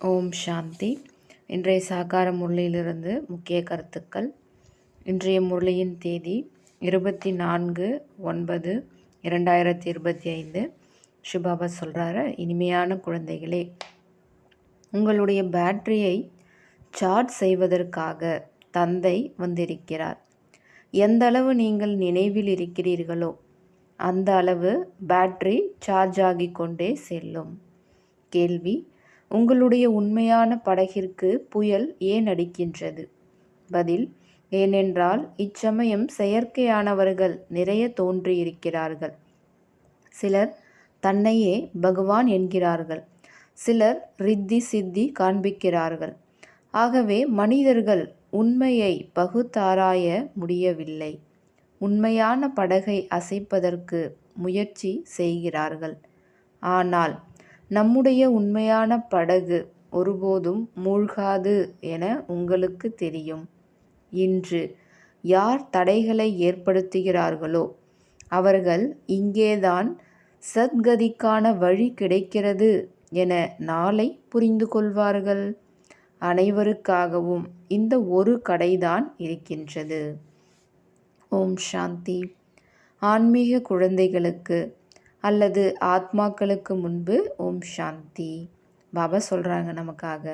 ஓம் சாந்தி. இன்றைய சாகார முரளியிலிருந்து முக்கிய கருத்துக்கள். இன்றைய முரளியின் தேதி இருபத்தி நான்கு ஒன்பது இரண்டாயிரத்தி இருபத்தி ஐந்து ஷிபாபா சொல்கிறாரு இனிமையான குழந்தைகளே உங்களுடைய பேட்டரியை சார்ஜ் செய்வதற்காக தந்தை வந்திருக்கிறார். எந்த அளவு நீங்கள் நினைவில் இருக்கிறீர்களோ அந்த அளவு பேட்டரி சார்ஜ் ஆகிக் கொண்டே செல்லும். கேள்வி உங்களுடைய உண்மையான படகிற்கு புயல் ஏன் அடிக்கின்றது? பதில் ஏனென்றால் இச்சமயம் செயற்கையானவர்கள் நிறைய தோன்றியிருக்கிறார்கள். சிலர் தன்னையே பகவான் என்கிறார்கள். சிலர் ரித்தி சித்தி காண்பிக்கிறார்கள். ஆகவே மனிதர்கள் உண்மையை பகுத்தாராய முடியவில்லை. உண்மையான படகை அசைப்பதற்கு முயற்சி செய்கிறார்கள். ஆனால் நம்முடைய உண்மையான படகு ஒருபோதும் மூழ்காது என உங்களுக்கு தெரியும். இன்று யார் தடைகளை ஏற்படுத்துகிறார்களோ அவர்கள் இங்கேதான் சத்கதிக்கான வழி கிடைக்கிறது என நாளை புரிந்து கொள்வார்கள். அனைவருக்காகவும் இந்த ஒரு கடைதான் இருக்கின்றது. ஓம் சாந்தி. ஆன்மீக குழந்தைகளுக்கு அல்லது ஆத்மாக்களுக்கு முன்பு ஓம் சாந்தி. பாபா சொல்கிறாங்க நமக்காக.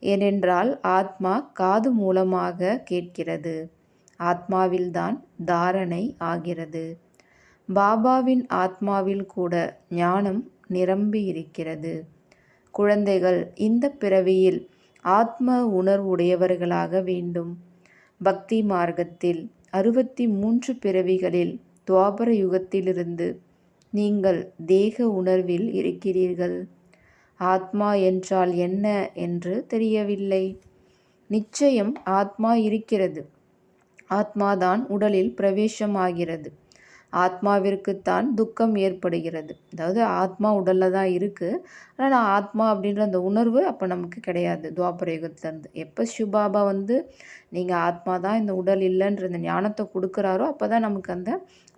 ஏனென்றால் ஆத்மா காது மூலமாக கேட்கிறது. ஆத்மாவில்தான் தாரணை ஆகிறது. பாபாவின் ஆத்மாவில் கூட ஞானம் நிரம்பி இருக்கிறது. குழந்தைகள் இந்த பிறவியில் ஆத்ம உணர்வுடையவர்களாக வேண்டும். பக்தி மார்க்கத்தில் அறுபத்தி மூன்று பிறவிகளில் துவாபர யுகத்திலிருந்து நீங்கள் தேக உணர்வில் இருக்கிறீர்கள். ஆத்மா என்றால் என்ன என்று தெரியவில்லை. நிச்சயம் ஆத்மா இருக்கிறது. ஆத்மாதான் உடலில் பிரவேசமாகிறது. ஆத்மாவிற்குத்தான் துக்கம் ஏற்படுகிறது. அதாவது ஆத்மா உடலில் தான் இருக்குது ஆனால் ஆத்மா அப்படின்ற அந்த உணர்வு அப்போ நமக்கு கிடையாது. துவாபர யுகத்துலேருந்து எப்போ சிவபாபா வந்து நீங்கள் ஆத்மா தான் இந்த உடல் இல்லைன்ற இந்த ஞானத்தை கொடுக்குறாரோ அப்போ தான் நமக்கு அந்த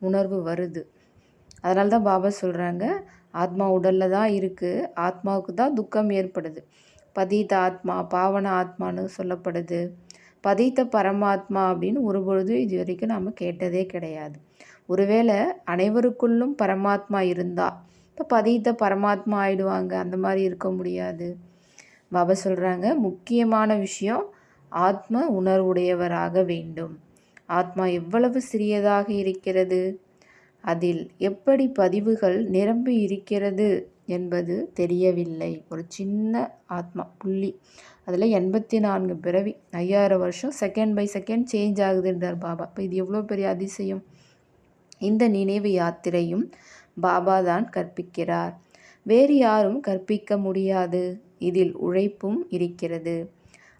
உணர்வு வருது. அதனால தான் பாபா சொல்கிறாங்க ஆத்மா உடலில் தான் இருக்குது ஆத்மாவுக்கு தான் துக்கம் ஏற்படுது. பதீத ஆத்மா பாவன ஆத்மான்னு சொல்லப்படுது. பதீத்த பரமாத்மா அப்படின்னு ஒரு பொழுது இது வரைக்கும் நம்ம கேட்டதே கிடையாது. ஒருவேளை அனைவருக்குள்ளும் பரமாத்மா இருந்தால் இப்போ பதீத்த பரமாத்மா ஆயிடுவாங்க அந்த மாதிரி இருக்க முடியாது. பாபா சொல்கிறாங்க முக்கியமான விஷயம் ஆத்ம உணர்வுடையவராக வேண்டும். ஆத்மா எவ்வளவு சிறியதாக இருக்கிறது? அதில் எப்படி பதிவுகள் நிரம்பி இருக்கிறது என்பது தெரியவில்லை. ஒரு சின்ன ஆத்மா புள்ளி. அதில் எண்பத்தி நான்கு பிறவி. ஐயாயிரம் வருஷம் செகண்ட் பை செகண்ட் சேஞ்ச் ஆகுதுன்றார் பாபா. இப்போ இது எவ்வளோ பெரிய அதிசயம்? இந்த நினைவு யாத்திரையும் பாபா தான் கற்பிக்கிறார். வேறு யாரும் கற்பிக்க முடியாது. இதில் உழைப்பும் இருக்கிறது.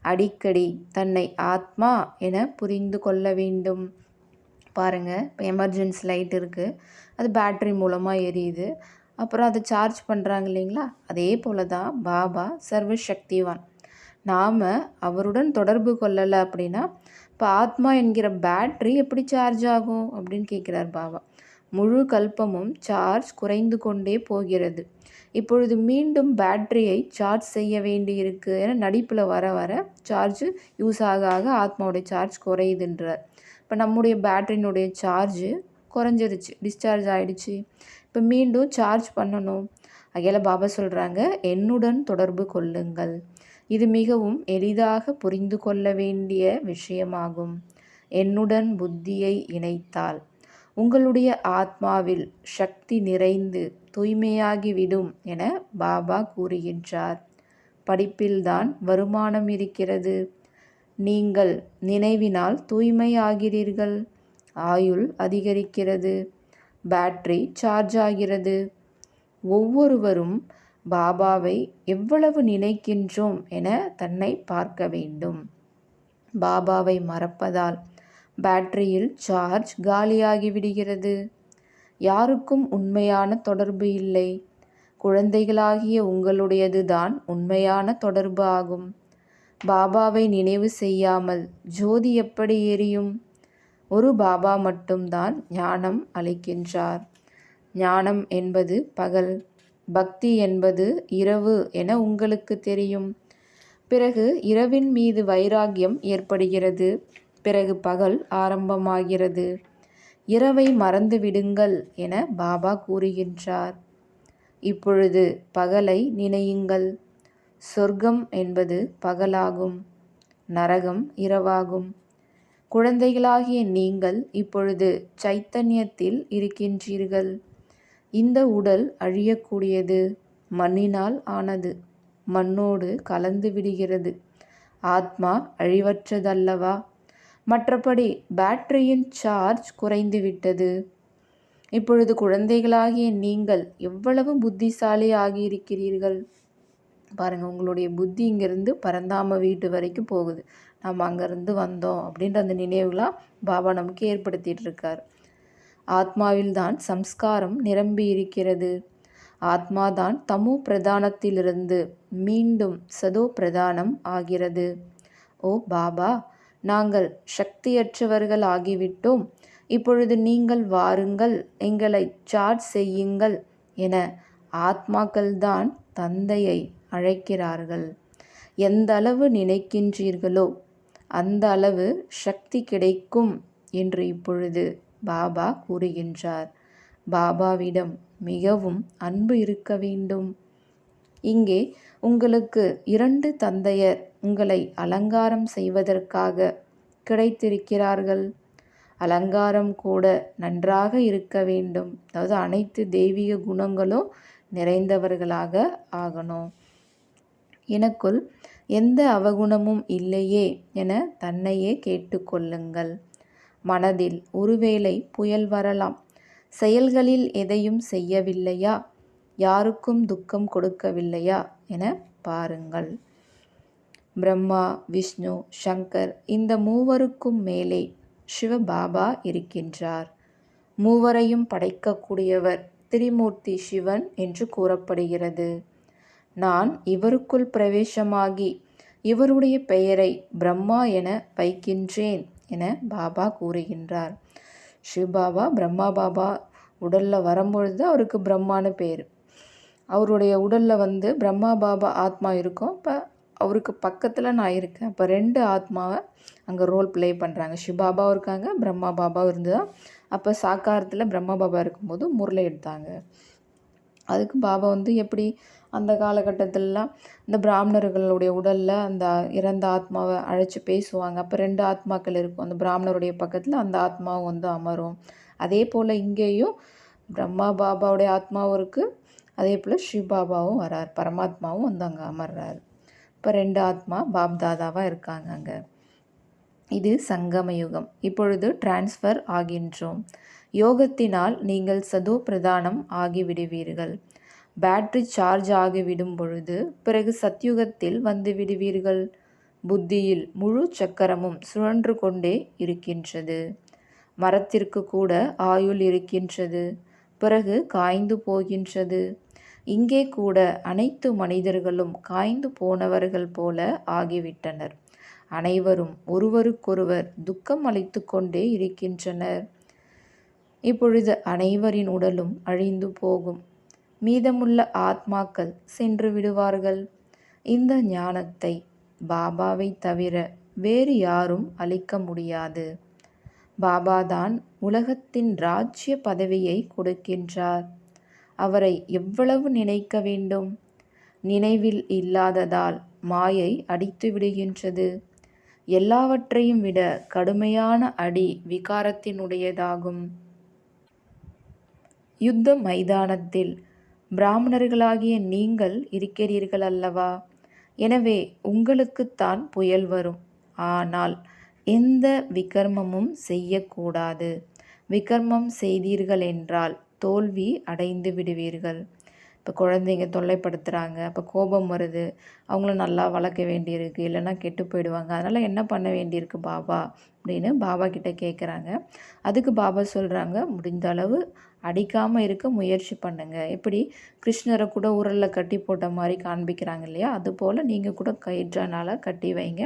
அடிக்கடி தன்னை ஆத்மா என புரிந்து கொள்ள வேண்டும். பாருங்கள் இப்போ எமர்ஜென்சி லைட் இருக்குது அது பேட்ரி மூலமாக எரியுது. அப்புறம் அதை சார்ஜ் பண்ணுறாங்க இல்லைங்களா? அதே போல் தான் பாபா சர்வ சக்திவான் நாம் அவருடன் தொடர்பு கொள்ளலை அப்படின்னா இப்போ ஆத்மா என்கிற பேட்ரி எப்படி சார்ஜ் ஆகும் அப்படின்னு கேட்குறார் பாபா. முழு கல்பமும் சார்ஜ் குறைந்து கொண்டே போகிறது. இப்பொழுது மீண்டும் பேட்டரியை சார்ஜ் செய்ய வேண்டி இருக்குது ஏன்னா நடிப்பில் வர வர சார்ஜ் யூஸ் ஆக ஆக ஆத்மாவுடைய சார்ஜ் குறையுதுன்றார். இப்போ நம்முடைய பேட்டரியினுடைய சார்ஜு குறைஞ்சிருச்சு டிஸ்சார்ஜ் ஆகிடுச்சு இப்போ மீண்டும் சார்ஜ் பண்ணணும். அகையில் பாபா சொல்கிறாங்க என்னுடன் தொடர்பு கொள்ளுங்கள். இது மிகவும் எளிதாக புரிந்து கொள்ள வேண்டிய விஷயமாகும். என்னுடன் புத்தியை இணைத்தால் உங்களுடைய ஆத்மாவில் சக்தி நிறைந்து தூய்மையாகிவிடும் என பாபா கூறுகின்றார். படிப்பில்தான் வருமானம் இருக்கிறது. நீங்கள் நினைவினால் தூய்மையாகிறீர்கள். ஆயுள் அதிகரிக்கிறது. பேட்டரி சார்ஜ் ஆகிறது. ஒவ்வொருவரும் பாபாவை எவ்வளவு நினைக்கின்றோம் என தன்னை பார்க்க வேண்டும். பாபாவை மறப்பதால் பேட்டரியில் சார்ஜ் காலியாகிவிடுகிறது. யாருக்கும் உண்மையான தொடர்பு இல்லை. குழந்தைகளாகிய உங்களுடையது தான் உண்மையான தொடர்பு ஆகும். பாபாவை நினைவு செய்யாமல் ஜோதி எப்படி எரியும்? ஒரு பாபா மட்டும்தான் ஞானம் அளிக்கின்றார். ஞானம் என்பது பகல் பக்தி என்பது இரவு என உங்களுக்கு தெரியும். பிறகு இரவின் மீது வைராகியம் ஏற்படுகிறது. பிறகு பகல் ஆரம்பமாகிறது. இரவை மறந்து விடுங்கள் என பாபா கூறுகின்றார். இப்பொழுது பகலை நினையுங்கள். சொர்க்கம் என்பது பகலாகும் நரகம் இரவாகும். குழந்தைகளாகிய நீங்கள் இப்பொழுது சைத்தன்யத்தில் இருக்கின்றீர்கள். இந்த உடல் அழியக்கூடியது மண்ணினால் ஆனது மண்ணோடு கலந்து விடுகிறது. ஆத்மா அழிவற்றதல்லவா? மற்றபடி பேட்டரியின் சார்ஜ் குறைந்துவிட்டது. இப்பொழுது குழந்தைகளாகிய நீங்கள் எவ்வளவு புத்திசாலி ஆகியிருக்கிறீர்கள் பாருங்கள் உங்களுடைய புத்தி இங்கேருந்து பரந்தாம வீட்டு வரைக்கும் போகுது. நம்ம அங்கேருந்து வந்தோம் அப்படின்ற அந்த நினைவுலாம் பாபா நமக்கு ஏற்படுத்திகிட்டு இருக்கார். ஆத்மாவில்தான் சம்ஸ்காரம் நிரம்பி இருக்கிறது. ஆத்மாதான் தமு பிரதானத்திலிருந்து மீண்டும் சதோ பிரதானம் ஆகிறது. ஓ பாபா நாங்கள் சக்தியற்றவர்கள் ஆகிவிட்டோம். இப்பொழுது நீங்கள் வாருங்கள் எங்களை சார்ஜ் செய்யுங்கள் என ஆத்மாக்கள்தான் தந்தையை அழைக்கிறார்கள். எந்த அளவு நினைக்கின்றீர்களோ அந்த அளவு சக்தி கிடைக்கும் என்று இப்பொழுது பாபா கூறுகின்றார். பாபாவிடம் மிகவும் அன்பு இருக்க வேண்டும். இங்கே உங்களுக்கு இரண்டு தந்தையர் உங்களை அலங்காரம் செய்வதற்காக கிடைத்திருக்கிறார்கள். அலங்காரம் கூட நன்றாக இருக்க வேண்டும். அதாவது அனைத்து தெய்வீக குணங்களும் நிறைந்தவர்களாக ஆகணும். எனக்குள் எந்த அவகுணமும் இல்லையே என தன்னையே கேட்டுக்கொள்ளுங்கள். மனதில் ஒருவேளை புயல் வரலாம். செயல்களில் எதையும் செய்யவில்லையா? யாருக்கும் துக்கம் கொடுக்கவில்லையா? என பாருங்கள். பிரம்மா விஷ்ணு சங்கர் இந்த மூவருக்கும் மேலே சிவபாபா இருக்கின்றார். மூவரையும் படைக்கக்கூடியவர் திரிமூர்த்தி சிவன் என்று கூறப்படுகிறது. நான் இவருக்குள் பிரவேசமாகி இவருடைய பெயரை பிரம்மா என வைக்கின்றேன் என பாபா கூறுகின்றார். சிவபாபா பிரம்மா பாபா உடலில் வரும்பொழுது அவருக்கு பிரம்மான்னு பேர். அவருடைய உடலில் வந்து பிரம்மா பாபா ஆத்மா இருக்கும். இப்போ அவருக்கு பக்கத்தில் நான் இருக்கேன். இப்போ ரெண்டு ஆத்மாவை அங்கே ரோல் ப்ளே பண்ணுறாங்க சிவபாபாவும் இருக்காங்க பிரம்மா பாபாவும் இருந்ததா அப்போ சாக்காரத்தில் பிரம்மா பாபா இருக்கும்போது முரளை எடுத்தாங்க. அதுக்கு பாபா வந்து எப்படி அந்த காலகட்டத்திலலாம் இந்த பிராமணர்களுடைய உடலில் அந்த இறந்த ஆத்மாவை அழைச்சி பேசுவாங்க. அப்போ ரெண்டு ஆத்மாக்கள் இருக்கும். அந்த பிராமணருடைய பக்கத்தில் அந்த ஆத்மாவும் வந்து அமரும். அதே போல் இங்கேயும் பிரம்மா பாபாவுடைய ஆத்மாவும் இருக்குது அதே போல் சிவ் பாபாவும் வரார். பரமாத்மாவும் வந்து அங்கே அமர்றார். இப்போ ரெண்டு ஆத்மா பாப் தாதாவாக இருக்காங்க அங்கே. இது சங்கம யுகம் இப்பொழுது டிரான்ஸ்ஃபர் ஆகின்றோம். யோகத்தினால் நீங்கள் சதோ பிரதானம் ஆகிவிடுவீர்கள். பேட்டரி சார்ஜ் ஆகிவிடும் பொழுது பிறகு சத்யுகத்தில் வந்து விடுவீர்கள். புத்தியில் முழு சக்கரமும் சுழன்று கொண்டே இருக்கின்றது. மரத்திற்கு கூட ஆயுள் இருக்கின்றது. பிறகு காய்ந்து போகின்றது. இங்கே கூட அனைத்து மனிதர்களும் காய்ந்து போனவர்கள் போல ஆகிவிட்டனர். அனைவரும் ஒருவருக்கொருவர் துக்கம் அளித்து கொண்டே இருக்கின்றனர். இப்பொழுது அனைவரின் உடலும் அழிந்து போகும். மீதமுள்ள ஆத்மாக்கள் சென்று விடுவார்கள். இந்த ஞானத்தை பாபாவை தவிர வேறு யாரும் அளிக்க முடியாது. பாபாதான் உலகத்தின் ராஜ்ய பதவியை கொடுக்கின்றார். அவரை எவ்வளவு நினைக்க வேண்டும்? நினைவில் இல்லாததால் மாயை அடித்து விடுகின்றது. எல்லாவற்றையும் விட கடுமையான அடி விகாரத்தினுடையதாகும். யுத்த மைதானத்தில் பிராமணர்களாகிய நீங்கள் இருக்கிறீர்கள் அல்லவா? எனவே உங்களுக்குத்தான் புயல் வரும். ஆனால் எந்த விகர்மமும் செய்யக்கூடாது. விகர்மம் செய்தீர்கள் என்றால் தோல்வி அடைந்து விடுவீர்கள். இப்போ குழந்தைங்க தொல்லைப்படுத்துகிறாங்க அப்போ கோபம் வருது. அவங்கள நல்லா வளர்க்க வேண்டியிருக்கு. இல்லைன்னா கெட்டு போயிடுவாங்க. அதனால் என்ன பண்ண வேண்டியிருக்கு பாபா அப்படின்னு பாபா கிட்டே கேட்குறாங்க அதுக்கு பாபா சொல்கிறாங்க முடிந்த அளவு அடிக்காமல் இருக்க முயற்சி பண்ணுங்கள் எப்படி? கிருஷ்ணரை கூட உரலில் கட்டி போட்ட மாதிரி காண்பிக்கிறாங்க இல்லையா? அதுபோல் நீங்கள் கூட கயிற்றானால் கட்டி வைங்க.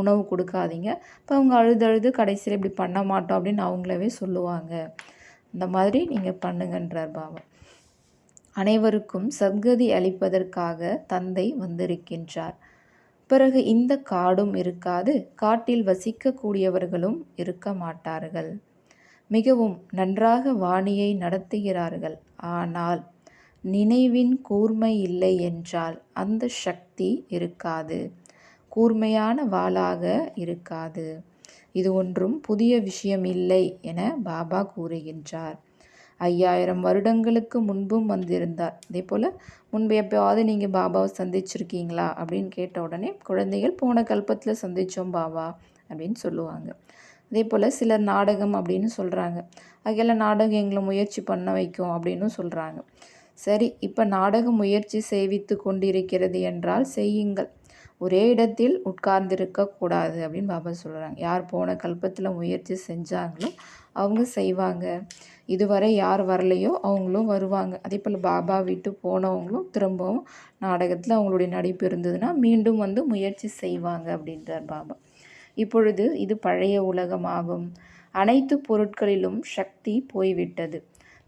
உணவு கொடுக்காதீங்க. இப்போ அவங்க அழுது அழுது கடைசியில் இப்படி பண்ண மாட்டோம் அப்படின்னு அவங்களவே சொல்லுவாங்க. இந்த மாதிரி நீங்கள் பண்ணுங்கன்றார் பாபா. அனைவருக்கும் சத்கதி அளிப்பதற்காக தந்தை வந்திருக்கின்றார். பிறகு இந்த காடும் இருக்காது காட்டில் வசிக்கக்கூடியவர்களும் இருக்க மாட்டார்கள். மிகவும் நன்றாக வாணியை நடத்துகிறார்கள். ஆனால் நினைவின் கூர்மை இல்லை என்றால் அந்த சக்தி இருக்காது கூர்மையான வாளாக இருக்காது. இது ஒன்றும் புதிய விஷயம் இல்லை என பாபா கூறுகின்றார். ஐயாயிரம் வருடங்களுக்கு முன்பும் வந்திருந்தார். அதே போல் முன்பு எப்போயாவது நீங்கள் பாபாவை சந்திச்சிருக்கீங்களா? அப்படின்னு கேட்ட உடனே குழந்தைகள் போன கல்பத்தில் சந்தித்தோம் பாபா அப்படின்னு சொல்லுவாங்க. அதே போல் சிலர் நாடகம் அப்படின்னு சொல்கிறாங்க அங்கெல்லாம் நாடகம் எங்களை முயற்சி பண்ண வைக்கும் அப்படின்னு சொல்கிறாங்க சரி இப்போ நாடக முயற்சி செய்வித்து கொண்டிருக்கிறது என்றால் செய்யுங்கள். ஒரே இடத்தில் உட்கார்ந்திருக்க கூடாது அப்படின்னு பாபா சொல்கிறாங்க யார் போன கல்பத்தில் முயற்சி செஞ்சாங்களோ அவங்க செய்வாங்க. இதுவரை யார் வரலையோ அவங்களும் வருவாங்க. அதே போல் பாபா விட்டு போனவங்களும் திரும்பவும் நாடகத்தில் அவங்களுடைய நடிப்பு இருந்ததுன்னா மீண்டும் வந்து முயற்சி செய்வாங்க அப்படின்றார் பாபா. இப்பொழுது இது பழைய உலகமாகும். அனைத்து பொருட்களிலும் சக்தி போய்விட்டது.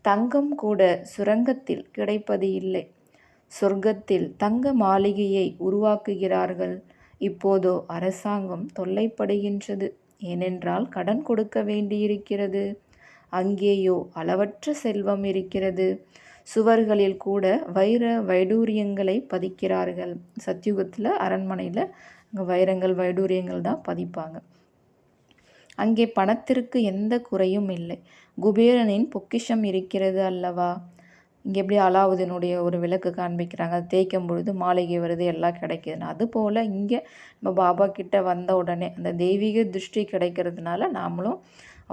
தங்கம் கூட சுரங்கத்தில் கிடைப்பது இல்லை. சொர்க்கத்தில் தங்க மாளிகையை உருவாக்குகிறார்கள். இப்போதோ அரசாங்கம் தொல்லைப்படுகின்றது. ஏனென்றால் கடன் கொடுக்க வேண்டியிருக்கிறது. அங்கேயோ அளவற்ற செல்வம் இருக்கிறது. சுவர்களில் கூட வைர வைடூரியங்களை பதிக்கிறார்கள். சத்தியுகத்தில் அரண்மனையில் அங்கே வைரங்கள் வைடூரியங்கள் தான் பதிப்பாங்க. அங்கே பணத்திற்கு எந்த குறையும் இல்லை. குபேரனின் பொக்கிஷம் இருக்கிறது அல்லவா? இங்கே எப்படி அலாவுதீனுடைய ஒரு விளக்கு காண்பிக்கிறாங்க. அது தேய்க்கும் பொழுது மாளிகை வருது எல்லாம் கிடைக்குதுன்னு. அதுபோல் இங்கே நம்ம பாபா கிட்ட வந்த உடனே அந்த தெய்வீக திருஷ்டி கிடைக்கிறதுனால நாமளும்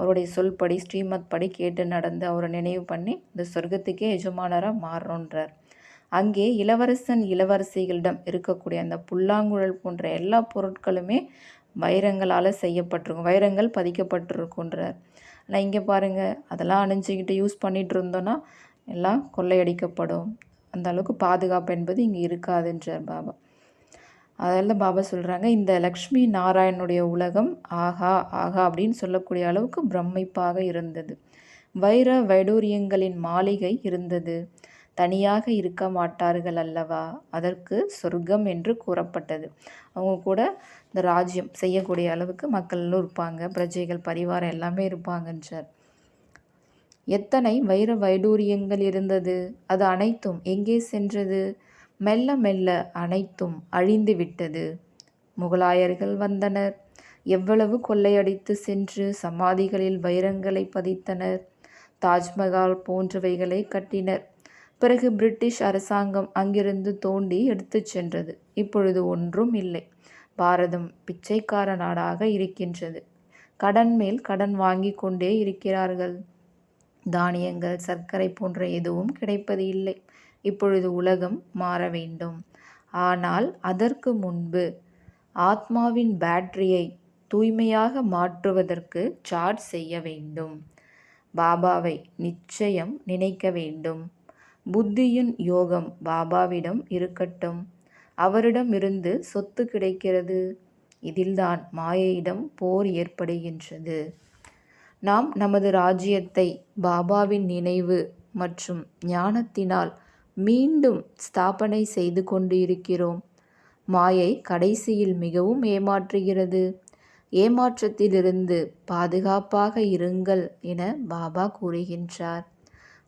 அவருடைய சொல்படி ஸ்ரீமத் படி கேட்டு நடந்து அவரை நினைவு பண்ணி இந்த சொர்க்கத்துக்கே எஜமானராக மாறுறோன்றார். அங்கே இளவரசன் இளவரசிகளிடம் இருக்கக்கூடிய அந்த புல்லாங்குழல் போன்ற எல்லா பொருட்களுமே வைரங்களால் செய்யப்பட்டிருக்கும் வைரங்கள் பதிக்கப்பட்டிருக்குன்றார். ஆனால் இங்கே பாருங்கள் அதெல்லாம் அணிஞ்சிக்கிட்டு யூஸ் பண்ணிகிட்டு இருந்தோன்னா எல்லாம் கொள்ளையடிக்கப்படும். அந்த அளவுக்கு பாதுகாப்பு என்பது இங்கே இருக்காதுன்றார் பாபா. அதில் பாபா சொல்கிறாங்க இந்த லக்ஷ்மி நாராயணனுடைய உலகம் ஆஹா ஆஹா அப்படின்னு சொல்லக்கூடிய அளவுக்கு பிரமிப்பாக இருந்தது. வைர வைடூரியங்களின் மாளிகை இருந்தது. தனியாக இருக்க மாட்டார்கள் அல்லவா? அதற்கு சொர்க்கம் என்று கூறப்பட்டது. அவங்க கூட இந்த ராஜ்யம் செய்யக்கூடிய அளவுக்கு மக்களும் இருப்பாங்க பிரஜைகள் பரிவாரம் எல்லாமே இருப்பாங்கன்றார் எத்தனை வைர வைடூரியங்கள் இருந்தது? அது அனைத்தும் எங்கே சென்றது? மெல்ல மெல்ல அனைத்தும் அழிந்துவிட்டது முகலாயர்கள் வந்தனர். எவ்வளவு கொள்ளையடித்து சென்று சமாதிகளில் வைரங்களை பதித்தனர். தாஜ்மஹால் போன்றவைகளை கட்டினர். பிறகு பிரிட்டிஷ் அரசாங்கம் அங்கிருந்து தோண்டி எடுத்துச் சென்றது. இப்பொழுது ஒன்றும் இல்லை. பாரதம் பிச்சைக்கார நாடாக இருக்கின்றது. கடன் மேல் கடன் வாங்கி கொண்டே இருக்கிறார்கள். தானியங்கள் சர்க்கரை போன்ற எதுவும் கிடைப்பது இல்லை. இப்பொழுது உலகம் மாற வேண்டும். ஆனால் அதற்கு முன்பு ஆத்மாவின் பேட்டரியை தூய்மையாக மாற்றுவதற்கு சார்ஜ் செய்ய வேண்டும். பாபாவை நிச்சயம் நினைக்க வேண்டும். புத்தியின் யோகம் பாபாவிடம் இருக்கட்டும். அவரிடமிருந்து சொத்து கிடைக்கிறது. இதில்தான் மாயையிடம் போர் ஏற்படுகின்றது. நாம் நமது ராஜ்யத்தை பாபாவின் நினைவு மற்றும் ஞானத்தினால் மீண்டும் ஸ்தாபனை செய்து கொண்டு இருக்கிறோம் மாயை கடைசியில் மிகவும் ஏமாற்றுகிறது. ஏமாற்றத்திலிருந்து பாதுகாப்பாக இருங்கள் என பாபா கூறுகின்றார்.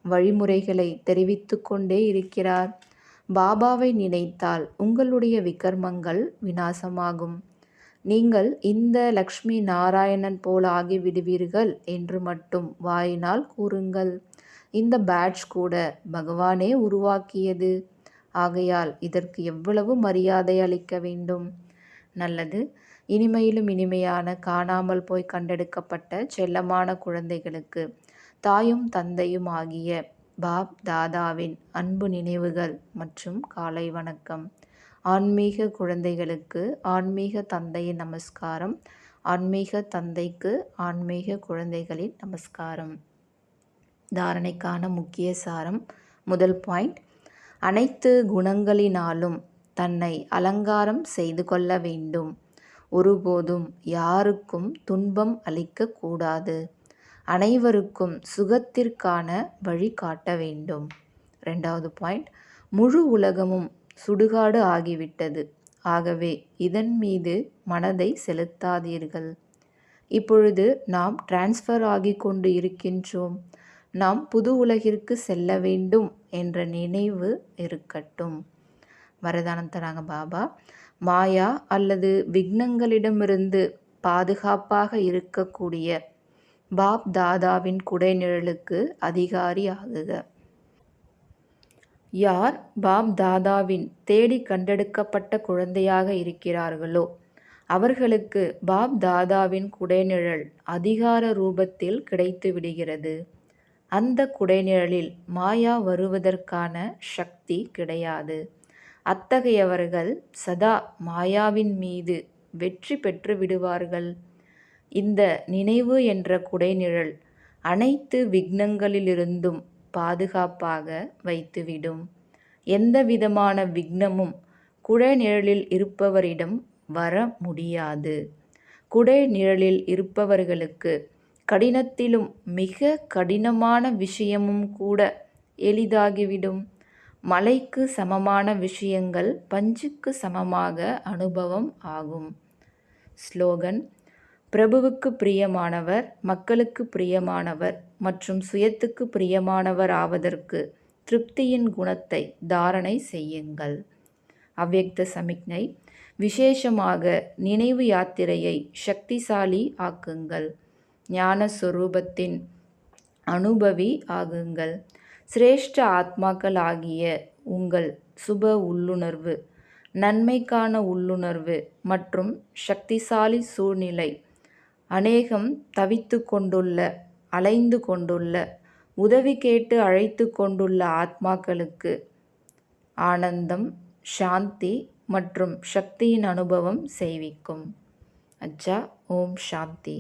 வழிமுறைகளை தெரிவித்து கொண்டே இருக்கிறார். பாபாவை நினைத்தால் உங்களுடைய விக்ரமங்கள் வினாசமாகும் நீங்கள் இந்த லக்ஷ்மி நாராயணன் போல் ஆகிவிடுவீர்கள் என்று மட்டும் வாயினால் கூறுங்கள். இந்த பேட்ச் கூட பகவானே உருவாக்கியது. ஆகையால் இதற்கு எவ்வளவு மரியாதை அளிக்க வேண்டும்? நல்லது. இனிமையிலும் இனிமையான காணாமல் போய் கண்டெடுக்கப்பட்ட செல்லமான குழந்தைகளுக்கு தாயும் தந்தையும் ஆகிய பாப் தாதாவின் அன்பு நினைவுகள் மற்றும் காலை வணக்கம். ஆன்மீக குழந்தைகளுக்கு ஆன்மீக தந்தையின் நமஸ்காரம். ஆன்மீக தந்தைக்கு ஆன்மீக குழந்தைகளின் நமஸ்காரம். தாரணைக்கான முக்கிய சாரம். முதல் பாயிண்ட். அனைத்து குணங்களினாலும் தன்னை அலங்காரம் செய்து கொள்ள வேண்டும். ஒருபோதும் யாருக்கும் துன்பம் அளிக்கக்கூடாது அனைவருக்கும் சுகத்திற்கான வழி காட்ட வேண்டும். ரெண்டாவது பாயிண்ட். முழு உலகமும் சுடுகாடு ஆகிவிட்டது. ஆகவே இதன் மீது மனதை செலுத்தாதீர்கள். இப்பொழுது நாம் டிரான்ஸ்ஃபர் ஆகி கொண்டு இருக்கின்றோம். நாம் புது உலகிற்கு செல்ல வேண்டும் என்ற நினைவு இருக்கட்டும். வரதானம் தராங்க பாபா. மாயா அல்லது விக்னங்களிடமிருந்து பாதுகாப்பாக இருக்கக்கூடிய பாப் தாதாவின் குடைநிழலுக்கு அதிகாரி ஆகுக. யார் பாப் தாதாவின் தேடி கண்டெடுக்கப்பட்ட குழந்தையாக இருக்கிறார்களோ அவர்களுக்கு பாப் தாதாவின் குடைநிழல் அதிகார ரூபத்தில் கிடைத்து விடுகிறது. அந்த குடைநிழலில் மாயா வருவதற்கான சக்தி கிடையாது. அத்தகையவர்கள் சதா மாயாவின் மீது வெற்றி பெற்று விடுவார்கள். இந்த நினைவு என்ற குடைநிழல் அனைத்து விக்னங்களிலிருந்தும் பாதுகாப்பாக வைத்துவிடும். எந்த விதமான விக்னமும் குடைநிழலில் இருப்பவரிடம் வர முடியாது. குடைநிழலில் இருப்பவர்களுக்கு கடினத்திலும் மிக கடினமான விஷயமும் கூட எளிதாகிவிடும். மலைக்கு சமமான விஷயங்கள் பஞ்சுக்கு சமமாக அனுபவம் ஆகும். ஸ்லோகன் பிரபுவுக்கு பிரியமானவர் மக்களுக்கு பிரியமானவர் மற்றும் சுயத்துக்கு பிரியமானவர் ஆவதற்கு திருப்தியின் குணத்தை தாரணை செய்யுங்கள் அவ்வக்த சமிக்ஞை விசேஷமாக நினைவு யாத்திரையை சக்திசாலி ஆக்குங்கள். ஞானஸ்வரூபத்தின் அனுபவி ஆகுங்கள். சிரேஷ்ட ஆத்மாக்கள் ஆகிய உங்கள் சுப உள்ளுணர்வு நன்மைக்கான உள்ளுணர்வு மற்றும் சக்திசாலி சூழ்நிலை அநேகம் தவித்து கொண்டுள்ள அலைந்து கொண்டுள்ள உதவி கேட்டு அழைத்து கொண்டுள்ள ஆத்மாக்களுக்கு ஆனந்தம் சாந்தி மற்றும் சக்தியின் அனுபவம் செய்விக்கும் அச்சா ஓம் சாந்தி.